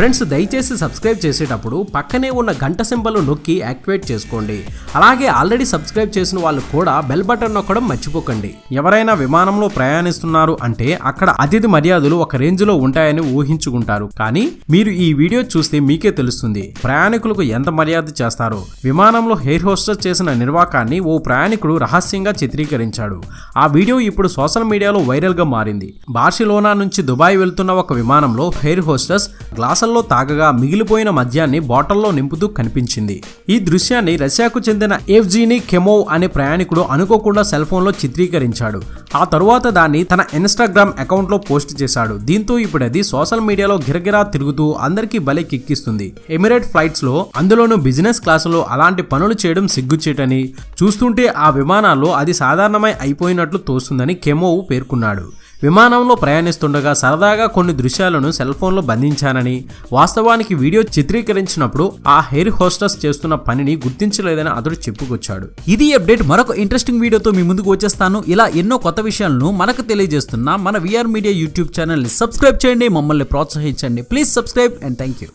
Friends దయచేసి subscribe చేసేటప్పుడు పక్కనే ఉన్న గంట సింబల్ నొక్కి యాక్టివేట్ చేసుకోండి. అలాగే ఆల్రెడీ సబ్స్క్రైబ్ చేసిన వాళ్ళు కూడా బెల్ బటన్ నొక్కడం మర్చిపోకండి. ఎవరైనా విమానంలో ప్రయాణిస్తున్నారు అంటే అక్కడ అతిథి మర్యాదలు ఒక రేంజ్లో ఉంటాయని ఊహించుకుంటారు. కానీ మీరు ఈ వీడియో చూస్తే మీకే తెలుస్తుంది ప్రయాణికులకు ఎంత మర్యాద చేస్తారో. విమానంలో హెయిర్ హోస్టెస్ చేసిన నిర్వాకాన్ని ఓ ప్రయాణికుడు రహస్యంగా చిత్రీకరించాడు. ఆ వీడియో ఇప్పుడు సోషల్ మీడియాలో వైరల్గా మారింది. బార్సిలోనా నుంచి దుబాయ్ వెళ్తున్న ఒక విమానంలో హెయిర్ హోస్టెస్ గ్లాసుల్లో తాగగా మిగిలిపోయిన మద్యాన్ని బాటిల్లో నింపుతూ కనిపించింది. ఈ దృశ్యాన్ని రష్యాకు చెందిన ఎఫ్జీని కెమోవ్ అనే ప్రయాణికుడు అనుకోకుండా సెల్ ఫోన్లో చిత్రీకరించాడు. ఆ తరువాత దాన్ని తన ఇన్స్టాగ్రామ్ అకౌంట్లో పోస్ట్ చేశాడు. దీంతో ఇప్పుడు అది సోషల్ మీడియాలో గిరగిరా తిరుగుతూ అందరికీ బలే కిక్కిస్తుంది. ఎమిరేట్ ఫ్లైట్స్లో అందులోనూ బిజినెస్ క్లాసులో అలాంటి పనులు చేయడం సిగ్గుచేటని చూస్తుంటే ఆ విమానాల్లో అది సాధారణమై అయిపోయినట్లు తోస్తుందని కెమోవ్ పేర్కొన్నాడు. విమానంలో ప్రయాణిస్తుండగా సరదాగా కొన్ని దృశ్యాలను సెల్ ఫోన్లో బంధించానని వాస్తవానికి వీడియో చిత్రీకరించినప్పుడు ఆ హెయిర్ హోస్టర్స్ చేస్తున్న పనిని గుర్తించలేదని అతడు చెప్పుకొచ్చాడు. ఇది అప్డేట్. మరొక ఇంట్రెస్టింగ్ వీడియోతో మీ ముందుకు వచ్చేస్తాను. ఇలా ఎన్నో కొత్త విషయాలను మనకు తెలియజేస్తున్న మన విఆర్ మీడియా యూట్యూబ్ ఛానల్ని సబ్స్క్రైబ్ చేయండి. మమ్మల్ని ప్రోత్సహించండి. Please subscribe and thank you